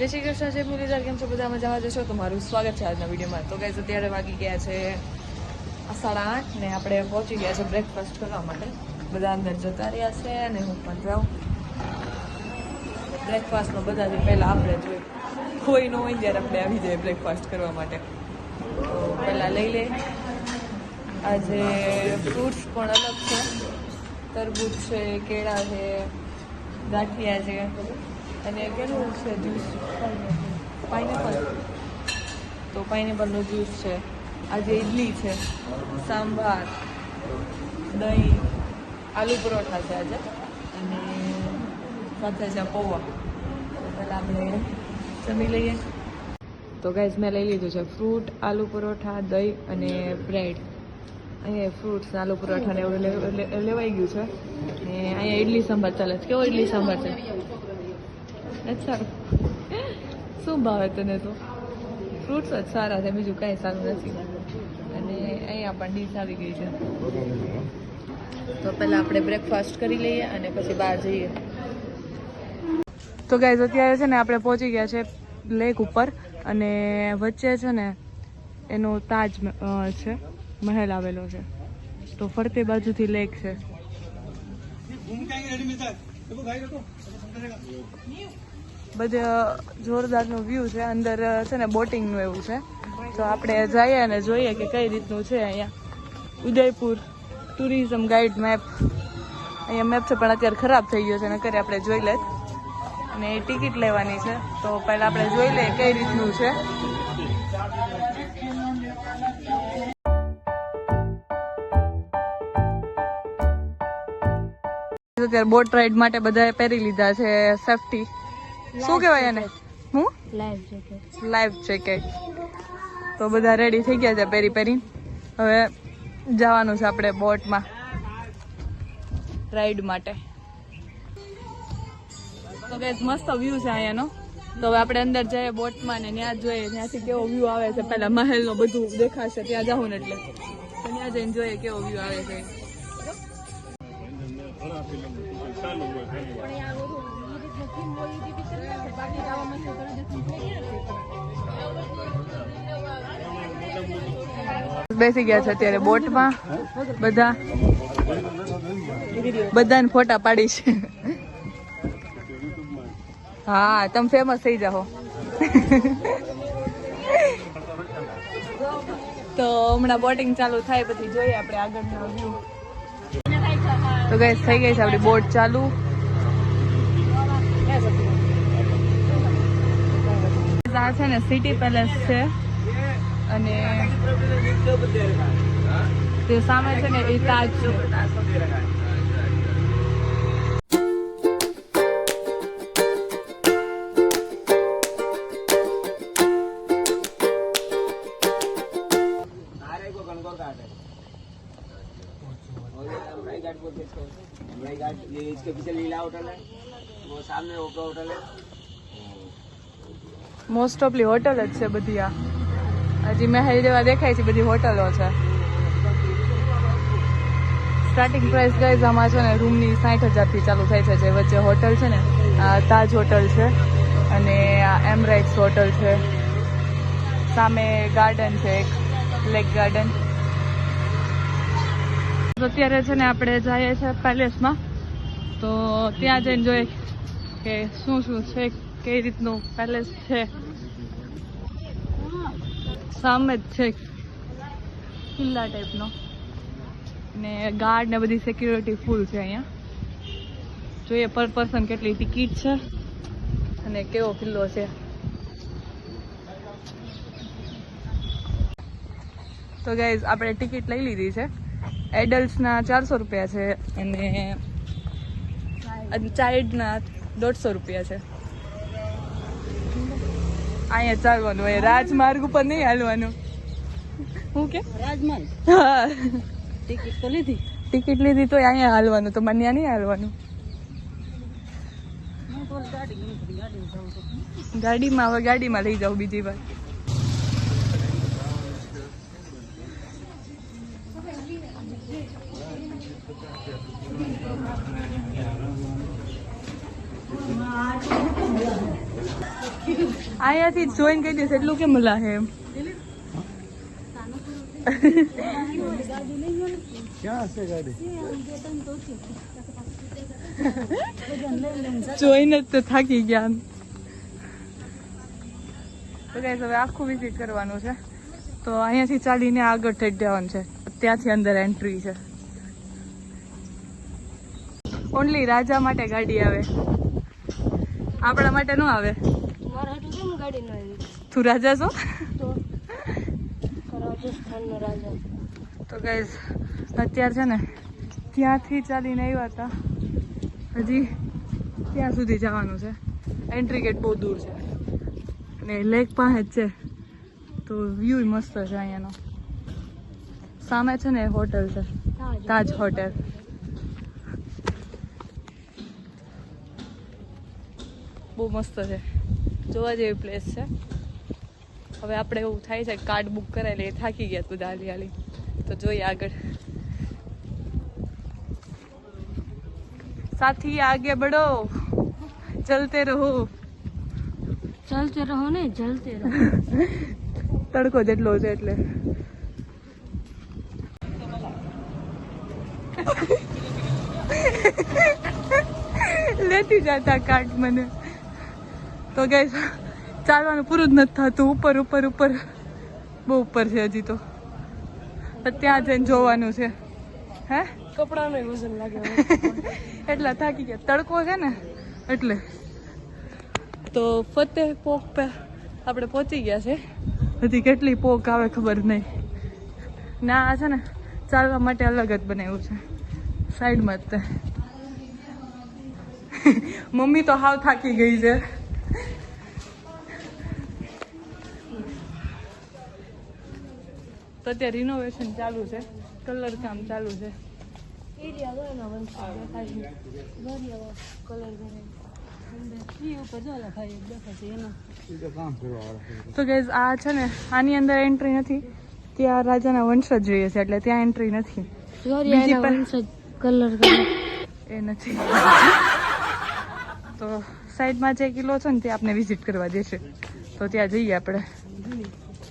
જય શ્રી કૃષ્ણ, જય મુરલીધર, કેમ છો બધા મજામાં? જશો? તો મારું સ્વાગત છે આજના વિડીયોમાં. તો ગાઈઝ અત્યારે વાગી ગયા છે સાડા આઠ ને આપણે પહોંચી ગયા છે બ્રેકફાસ્ટ કરવા માટે. બધા અંદર જતા રહ્યા છે અને હું પણ જાઉં. બ્રેકફાસ્ટમાં બધાથી પહેલાં આપણે જોઈએ કોઈ ન હોય ત્યારે આપણે આવી જાય બ્રેકફાસ્ટ કરવા માટે. તો પહેલાં લઈ લે. આજે ફ્રૂટ્સ પણ અલગ છે. તરબૂચ છે, કેળા છે, ગાંઠિયા છે. અને કેવું છે જ્યુસ પાઇનેપલ તો પાઇનેપલનું જ્યુસ છે. આજે ઇડલી છે. સાંભાર, દહીં, આલુ પરોઠા છે આજે. અને સાથે છે પૌવા. પહેલાં આપણે જમી લઈએ. તો ગાઈઝ મેં લઈ લીધું છે ફ્રૂટ આલુ પરોઠા, દહીં અને બ્રેડ અહીંયા ફ્રૂટ્સ આલુ પરોઠા ને એવું લેવાઈ ગયું છે. ને અહીંયા ઇડલી સાંભાર ચાલે છે. કેવો ઇડલી સંભાર છે? અચ્છા. શું ભાવે તને તો? ફ્રૂટ્સ જ સારા છે, બીજું કાંઈ સારું નથી. અને અહીંયા પણ ડીશ આવી ગઈ છે. તો પહેલાં આપણે બ્રેકફાસ્ટ કરી લઈએ અને પછી બહાર જઈએ. તો ગાઈઝ અત્યારે છે ને આપણે પહોંચી ગયા છે લેક ઉપર અને વચ્ચે છે ને એનો તાજ છે, મહેલ આવેલો છે. તો ફરતે બાજુથી લેક છે. બધે જોરદારનો વ્યૂ છે. અંદર છે ને બોટિંગનું એવું છે. તો આપણે જઈએ અને જોઈએ કે કઈ રીતનું છે અહીંયા. ઉદયપુર ટુરિઝમ ગાઈડ મેપ અહીંયા મેપ છે પણ અત્યારે ખરાબ થઈ ગયો છે નકર આપણે જોઈ લે અને એ ટિકિટ લેવાની છે. તો પહેલાં આપણે જોઈ લઈએ કઈ રીતનું છે. અત્યારે બોટ રાઈડ માટે બધાએ પહેરી લીધા છે સેફટી શું કહેવાય એને? હું? લાઈફ જેકેટ લાઈફ જેકેટ તો બધા રેડી થઈ ગયા છે પહેરી પહેરી. હવે જવાનું છે આપણે બોટમાં. રાઈડ માટે. તો કે મસ્ત વ્યૂ છે અહીંયાનો. તો હવે આપણે અંદર જઈએ બોટમાં ને ત્યાં જોઈએ. ત્યાંથી કેવો વ્યૂ આવે છે. પહેલાં મહેલનો બધું દેખાશે. ત્યાં જાઉં ને એટલે. ત્યાં જઈને જોઈએ કેવો વ્યૂ આવે છે. બેસી ગયા છે અત્યારે બોટમાં બધા. બધાને ફોટા પાડી છે. હા, તમે ફેમસ થઈ જાઓ. તો હમણાં બોટિંગ ચાલુ થાય, પછી જોઈએ આપણે આગળનો વ્યૂ તો ગઈ થઈ ગઈ છે આપણી બોટ ચાલુ. આ છે ને સિટી પેલેસ છે અને તે સામે છે ને એ તાજ છે अमराई घाट बोलते हैं इसको अमराई घाट ये इसके पीछे लीला होटल है वो सामने ओप्रा होटल है મોસ્ટ ઓફલી હોટલ જ છે બધી આ. હજી મહેલ જેવા દેખાય છે, બધી હોટલો છે. સ્ટાર્ટિંગ પ્રાઇસ ગાઈઝ આમાં છે ને રૂમની સાઠ હજારથી ચાલુ થાય છે, જે વચ્ચે હોટલ છે ને, આ તાજ હોટલ છે અને આ એમરાઇટ્સ હોટલ છે. સામે ગાર્ડન છે એક લેક ગાર્ડન અત્યારે છે ને આપણે જઈએ છીએ પેલેસમાં તો ત્યાં જઈને જોઈએ કે શું શું છે કઈ રીતનું પેલેસ છે? સામે જ છે કિલ્લા ટાઈપનો ને. ગાર્ડ ને બધી સિક્યુરિટી ફૂલ છે અહીંયા. જોઈએ પર પર્સન કેટલી ટિકિટ છે અને કેવો કિલ્લો છે. તો ગાઈઝ આપણે ટિકિટ લઈ લીધી છે. એડલ્ટ્સના ચારસો રૂપિયા છે અને ચાઇલ્ડના દોઢસો રૂપિયા છે. અહીંયા ચાલવાનું હોય રાજમાર્ગ ઉપર નહીં હાલવાનું. હું કે? રાજમાર્ગ. હા. ટિકિટ તો લીધી. ટિકિટ લીધી તો અહીંયા હાલવાનું તો મને નહીં હાલવાનું. ગાડીમાં હવે ગાડીમાં લઈ જાઉં બીજી વાર. અહીંયાથી જોઈન કહી દઈશ એટલું કેમ લાગે એમ? જોઈને જ તો થાકી ગયા તો ગાઈસ હવે આખું વિઝિટ કરવાનું છે. તો અહીંયાથી ચાલીને આગળ થઈ જવાનું છે. ત્યાંથી અંદર એન્ટ્રી છે. ઓનલી રાજા માટે ગાડી આવે. આપણા માટે ન આવે. મારા હાટુ કેમ ગાડી ન આવી? તું રાજા છો? તો. રાજસ્થાનનો રાજા. તો ગાઈઝ અત્યારે છે ને ત્યાંથી ચાલીને આવ્યા હતા. હજી ત્યાં સુધી જવાનું છે. એન્ટ્રી ગેટ બહુ દૂર છે. અને લેક પાસે જ છે. તો વ્યૂ મસ્ત છે અહીંયાનો. સામે છે ને હોટલ છે. તાજ હોટેલ બહુ મસ્ત છે. જોવા જેવી પ્લેસ છે. હવે આપણે એવું થાય છે કાર્ડ બુક કરાયેલી એ થાકી ગયા તું હાલી હાલી. તો જોઈએ આગળ. સાથી આગે બઢો. ચલતે રહો. ચલતે રહો ને જલતે રહો. તડકો જેટલો છે એટલે. લેતી જતા કાર્ડ મને. તો ગઈ ચાલવાનું પૂરું જ નથી થતું. ઉપર ઉપર ઉપર. બહુ ઉપર છે હજી તો. ત્યાં જઈને જોવાનું છે. હે? કપડાનો વજન લાગે એટલા થાકી ગયા. તડકો છે ને એટલે. તો ફતેહ પોક પે આપણે પહોંચી ગયા છે. હજી કેટલી પોક આવે ખબર નહીં. ના આ છે ને ચાલવા માટે અલગ જ બનાવ્યું છે. સાઈડમાં જ તે. મમ્મી તો હાવ થાકી ગઈ છે. તો ત્યાં રિનોવેશન ચાલુ છે. કલર કામ ચાલુ છે. તો ગેઝ આ છે ને આની અંદર એન્ટ્રી નથી. ત્યાં રાજાના વંશજ જોઈએ છે એટલે ત્યાં એન્ટ્રી નથી. કલર એ નથી. તો સાઈડમાં જે કિલ્લો છે ને તે આપણે વિઝિટ કરવા દેશે. તો ત્યાં જઈએ આપણે.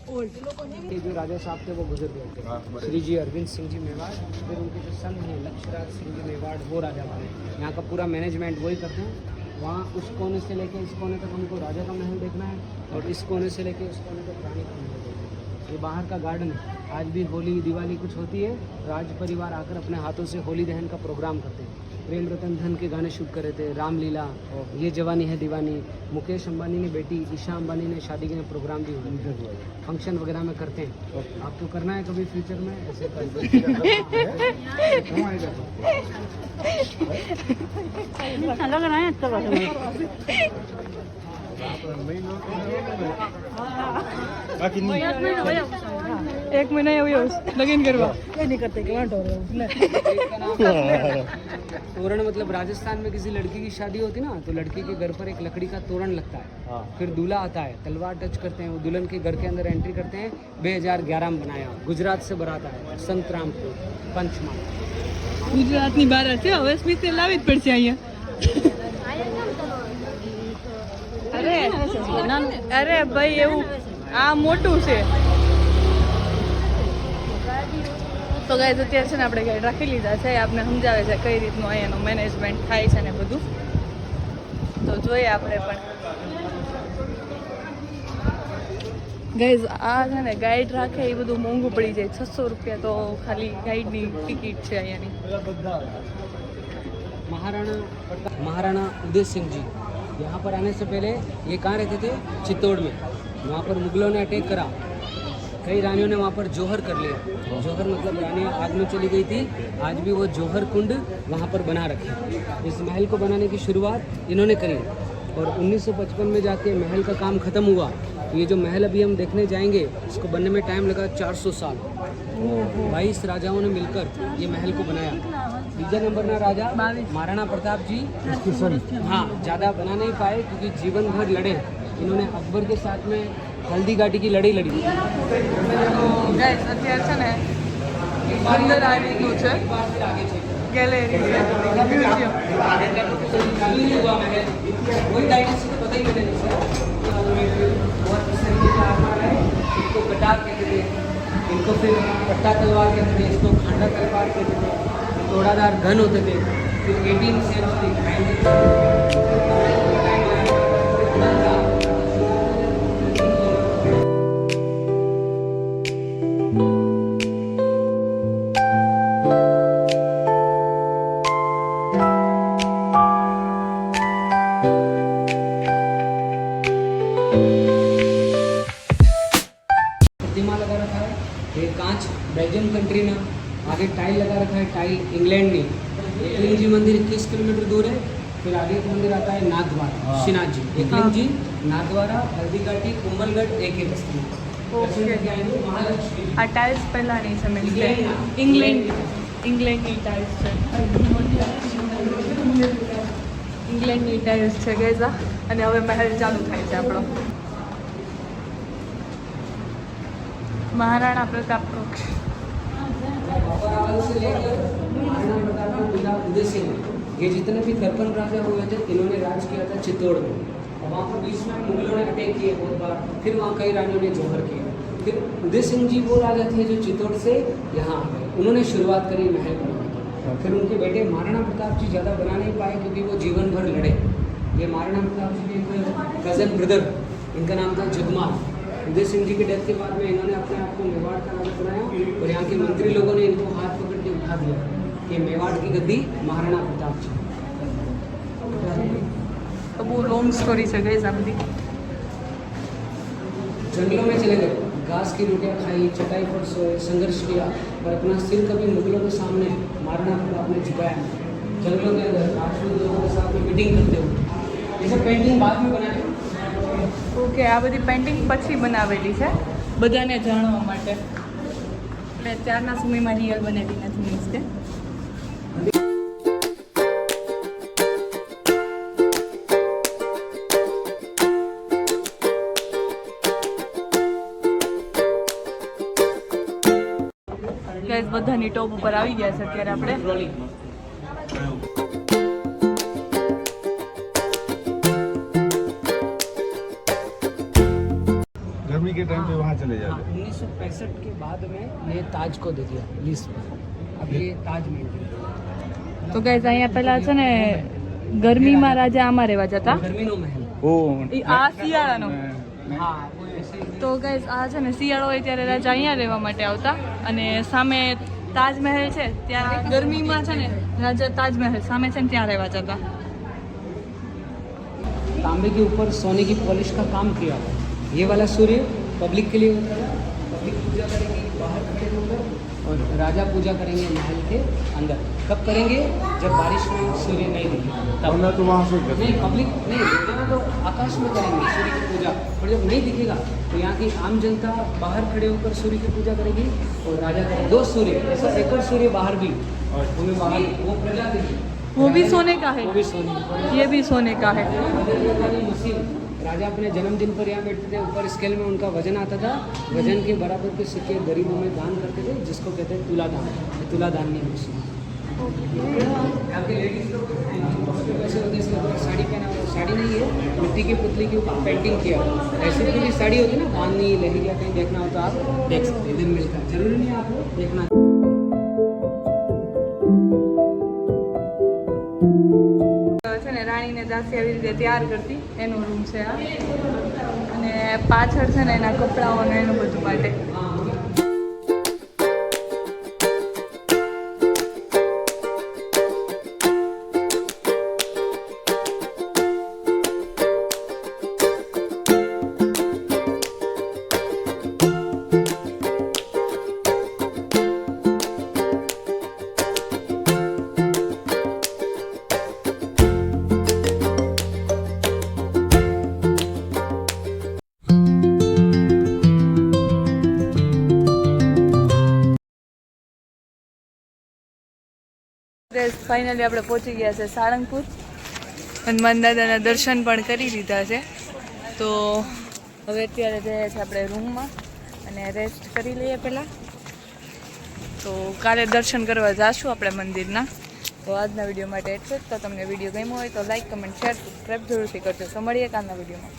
ये जो राजा साहब थे वो गुजर गए थे। श्री जी अरविंद सिंह जी मेवाड़ फिर उनके जो सन हैं लक्ष्यराज सिंह जी मेवाड़ वो राजा बने। यहाँ का पूरा मैनेजमेंट वही करते हैं। वहाँ उस कोने से लेके इस कोने तक हमको राजा का महल देखना है और इस कोने से लेके उस कोने तक रानी का महल देखना है। ये बाहर का गार्डन है। आज भी होली दिवाली कुछ होती है। राज परिवार आकर अपने हाथों से होली दहन का प्रोग्राम करते हैं। प्रेम रतन धन के गाने शूट करे थे रामलीला ये जवानी है दीवानी मुकेश अंबानी ने बेटी ईशा अंबानी ने शादी के प्रोग्राम भी फ़ंक्शन वगैरह में करते हैं। आपको करना है कभी फ्यूचर में? ऐसे तो लग रहा है अच्छा बाकी એક મહિના એવું એવું લગીન करवा। ये नहीं करते कि वांट हो रहे हो तोरण मतलब राजस्थान में किसी लड़की की शादी होती ना तो लड़की के घर पर एक लकड़ी का तोरण लगता है। हाँ। फिर दूल्हा आता है तलवार टच करते हैं वो दुल्हन के घर के अंदर एंट्री करते हैं 2011 में बनाया गुजरात से बरात आया संत रामपुर पंचमहाल ગુજરાતની બહાર હશે હવે સ્મિત લાવી જ પડશે અહીંયા અરે અરે ભાઈ એવું આ મોટું છે તો ગાય અત્યારે છે ને આપણે ગાઈડ રાખી લીધા છે એ આપણે સમજાવે છે કઈ રીતનું અહીંયાનું મેનેજમેન્ટ થાય છે ને બધું તો જોઈએ આપણે પણ ગાઈઝ આ છે ને ગાઈડ રાખે એ બધું મોંઘું પડી જાય છસો રૂપિયા તો ખાલી ગાઈડની ટિકિટ છે અહીંયાની महाराणा प्रताप महाराणा उदय सिंह जी यहाँ पर आने से पहले ये कहाँ रहते थे चित्तौड़ में वहाँ पर मुगलों ने अटैक करा कई रानियों ने वहाँ पर जोहर कर लिया। जोहर मतलब रानियाँ आग में चली गई थी। आज भी वो जोहर कुंड वहाँ पर बना रखे इस महल को बनाने की शुरुआत इन्होंने करी और 1955 में जाके महल का काम खत्म हुआ। तो ये जो महल अभी हम देखने जाएँगे इसको बनने में टाइम लगा 400 साल। बाईस राजाओं ने मिलकर ये महल को बनाया। तीजा नंबर ना राजा महाराणा प्रताप जी। हाँ ज़्यादा बना नहीं पाए क्योंकि जीवन भर लड़े इन्होंने अकबर के साथ में हल्दी घाटी की लड़ी लड़ी। इनको कटा कहते फिर पट्टा तलवार कहते थे इसको खंडा तलवार कहते थे टोड़ादार घन होते थे फिर एटीन सेंचुरी नाइनटीन कुंभलगढ़ एक ही रस्ते में ઓકે दर्शन करके आएंगे महालक्ष्मी આ ટાઇલ્સ પહેલાંની છે મીન્સ કે ઇંગ્લેન્ડ. ઇંગ્લેન્ડ ઇંગ્લેન્ડની ટાઇલ્સ છે ઇંગ્લેન્ડની ટાઇલ્સ છે ગેઝા અને હવે મહેલ ચાલુ થાય છે આપણો મહારાણા પ્રતાપ કક્ષ बाबर आवाज से लेकर महाराणा प्रताप के पिता उदय सिंह ये जितने भी दर्पण राजा हुए थे इन्होंने राज किया था चित्तौड़ में और वहाँ पर बीच में मुगलों ने अटैक किए बहुत बार। फिर वहाँ कई रानियों ने जौहर किया। फिर उदय सिंह जी वो राजा थे जो चित्तौड़ से यहाँ आ गए। उन्होंने शुरुआत करी महल बनाने की। फिर उनके बेटे महाराणा प्रताप जी ज़्यादा बना नहीं पाए क्योंकि वो जीवन भर लड़े। ये महाराणा प्रताप जी के कज़न ब्रदर इनका नाम था जगमाल। उदय सिंह जी के डेथ के बाद में इन्होंने अपने आप को मेवाड़ का राजा बनाया और यहाँ के मंत्री लोगों ने इनको हाथ पकड़ के उठा दिया ये मेवाड़ की गद्दी महाराणा प्रताप जी। બહુ લોંગ સ્ટોરી છે ગઈ આ બધી जंगलों में चले गए घास की रोटियां खाई चटाई पर सोए संघर्ष किया पर अपना सिर कभी मुगलों के सामने महाराणा प्रताप ने झुकाया नहीं। जंगलों के अंदर राजपूत लोगों के साथ में मीटिंग करते हुए ये सब पेंटिंग बाद में बनाए ઓકે આ બધી પેઇન્ટિંગ પછી બનાવેલી છે બધાને જાણવા માટે એટલે ત્યારના સમયમાં રિયલ બનેલી નથી મીન્સ કે ગાઈઝ બધાની ટોપ ઉપર આવી ગયા છે અત્યારે આપણે गर्मी के टाइम पे वहाँ चले जाते उन्नीस के बाद में ये ताज को दे दिया लीज पे अब ये ताज महल તો ગાઈઝ અહીંયા પેલા છે ને ગરમીમાં રાજા આમાં રહેવા જતા गर्मीनो महल ओ ઈ આ શિયાળાનો हाँ वो ऐसे ही તો ગાઈઝ આ છે ને શિયાળો હોય ત્યારે રાજા અહીંયા રહેવા માટે આવતા અને સામે તાજમહેલ છે ત્યાં ગરમીમાં છે ને રાજા તાજમહેલ સામે છે ને ત્યાં રહેવા જતા तांबे के ऊपर सोने की पॉलिश का काम किया हुआ है। ये वाला सूर्य पब्लिक के लिए होता है पब्लिक पूजा करेगी बाहर खड़े होकर और राजा पूजा करेंगे महल के अंदर। कब करेंगे? जब बारिश में सूर्य नहीं दिखेगा। तब। तो वहाँ से नहीं पब्लिक नहीं रोज़ाना तो आकाश में करेंगे सूर्य की पूजा। और जब नहीं दिखेगा तो यहाँ की आम जनता बाहर खड़े होकर सूर्य की पूजा करेगी और राजा करेंगे। दो सूर्य ऐसा एक और सूर्य बाहर भी। वो भी बाहर वो प्रजा देगी वो भी सोने का है। वो भी सोने। की ये भी सोने का है। राजा अपने जन्मदिन पर यहाँ बैठते थे ऊपर स्केल में उनका वजन आता था वजन के बराबर के सिक्के गरीबों में दान करते थे जिसको कहते हैं तुला दान ये तुला दान नहीं मशीन यहाँ के लेडीज लोग वैसे होते हैं ऊपर साड़ी पहना हुआ साड़ी नहीं है मिट्टी की पुतली के ऊपर पेंटिंग किया हुआ ऐसी पूरी साड़ी होती है ना बांधनी लहरिया कहीं देखना हो तो आप देख सकते हैं दिन मिलता है जरूरी नहीं है आपको देखना રાણીને આવી રીતે તૈયાર કરતી. એનો રૂમ છે આ. અને પાછળ છે ને એના કપડાઓને એનું બધું માટે. ફાઇનલી આપણે પહોંચી ગયા છે સાળંગપુર. હનુમાન દાદાના દર્શન પણ કરી લીધા છે. તો હવે અત્યારે જઈએ છીએ આપણે રૂમમાં અને રેસ્ટ કરી લઈએ પહેલાં. તો કાલે દર્શન કરવા જાશું આપણે મંદિરના. તો આજના વીડિયો માટે એટલું જ. તો તમને વીડિયો ગમ્યો હોય તો લાઈક કમેન્ટ શેર સબસ્ક્રાઈબ જરૂરથી કરજો. તો મળીએ કાલના વિડીયોમાં.